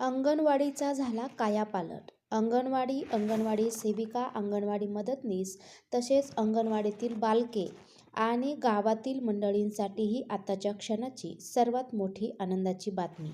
अंगणवाडीचा झाला कायापालट. अंगणवाडी अंगणवाडी सेविका अंगणवाडी मदतनीस तसेच अंगणवाडीतील बालके आणि गावातील मंडळींसाठी ही आताच्या क्षणाची सर्वात मोठी आनंदाची बातमी.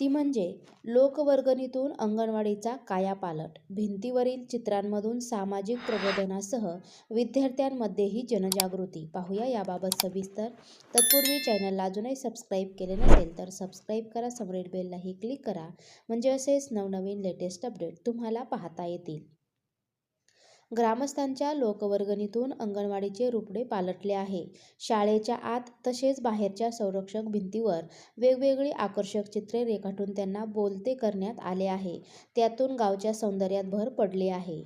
ती म्हणजे लोकवर्गणीतून अंगणवाडीचा कायापालट. भिंतीवरील चित्रांमधून सामाजिक प्रबोधनासह विद्यार्थ्यांमध्येही जनजागृती. पाहूया याबाबत सविस्तर. तत्पूर्वी चॅनलला अजूनही सबस्क्राईब केले नसेल तर सबस्क्राईब करा. समोरील बेललाही क्लिक करा. म्हणजे असेच नवनवीन लेटेस्ट अपडेट तुम्हाला पाहता येतील. ग्रामस्थांच्या लोकवर्गणीतून अंगणवाडीचे रुपडे पालटले आहे. शाळेच्या आत तसेच बाहेरच्या संरक्षक भिंतीवर वेगवेगळी आकर्षक चित्रे रेखाटून त्यांना बोलते करण्यात आले आहे. त्यातून गावच्या सौंदर्यात भर पडली आहे.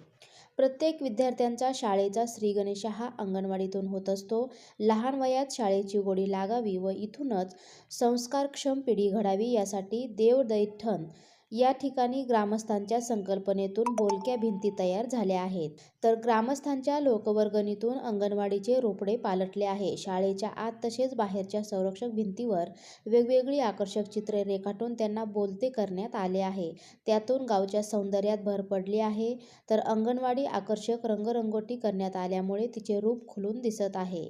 प्रत्येक विद्यार्थ्यांचा शाळेचा श्रीगणेश हा अंगणवाडीतून होत असतो. लहान वयात शाळेची गोडी लागावी व इथूनच संस्कारक्षम पिढी घडावी यासाठी देवदैठण या ठिकाणी ग्रामस्थांच्या संकल्पनेतून बोलक्या भिंती तयार झाल्या आहेत. तर ग्रामस्थांच्या लोकवर्गणीतून अंगणवाडीचे रोपडे पालटले आहे. शाळेच्या आत तसेच बाहेरच्या संरक्षक भिंतीवर वेगवेगळी आकर्षक चित्रे रेखाटून त्यांना बोलते करण्यात आले आहे. त्यातून गावच्या सौंदर्यात भर पडली आहे. तर अंगणवाडी आकर्षक रंगरंगोटी करण्यात आल्यामुळे तिचे रूप खुलून दिसत आहे.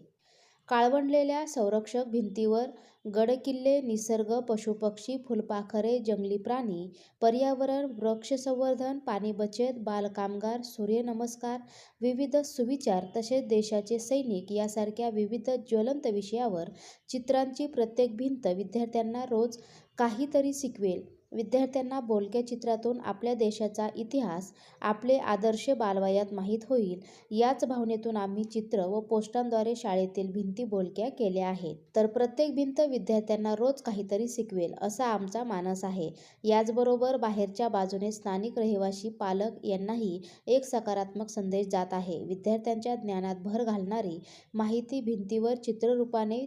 काळवंडलेल्या संरक्षक भिंतीवर गडकिल्ले निसर्ग पशुपक्षी फुलपाखरे जंगली प्राणी पर्यावरण वृक्षसंवर्धन पाणी बचत बालकामगार सूर्यनमस्कार विविध सुविचार तसेच देशाचे सैनिक यासारख्या विविध ज्वलंत विषयावर चित्रांची प्रत्येक भिंत विद्यार्थ्यांना रोज काहीतरी शिकवेल. विद्यार्थ्यांना बोलक्या चित्रातून आपल्या देशाचा इतिहास आपले आदर्श बालवयात माहीत होईल. याच भावनेतून आम्ही चित्र व पोस्टांद्वारे शाळेतील भिंती बोलक्या केल्या आहेत. तर प्रत्येक भिंत विद्यार्थ्यांना रोज काहीतरी शिकवेल असा आमचा मानस आहे. याचबरोबर बाहेरच्या बाजूने स्थानिक रहिवासी पालक यांनाही एक सकारात्मक संदेश जात आहे. विद्यार्थ्यांच्या ज्ञानात भर घालणारी माहिती भिंतीवर चित्ररूपाने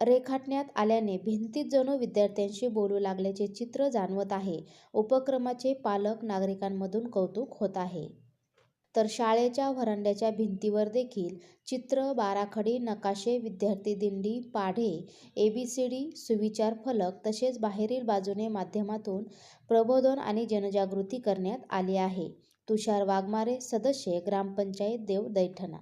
रेखाटण्यात आल्याने भिंतीत जणू विद्यार्थ्यांशी बोलू लागल्याचे चित्र जाणवत आहे. उपक्रमाचे पालक नागरिकांमधून कौतुक होत आहे. तर शाळेच्या व्हरांड्याच्या भिंतीवर देखील चित्र बाराखडी नकाशे विद्यार्थी दिंडी पाढे एबीसीडी सुविचार फलक तसेच बाहेरील बाजूने माध्यमातून प्रबोधन आणि जनजागृती करण्यात आली आहे. तुषार वाघमारे सदस्य ग्रामपंचायत देव दैठणा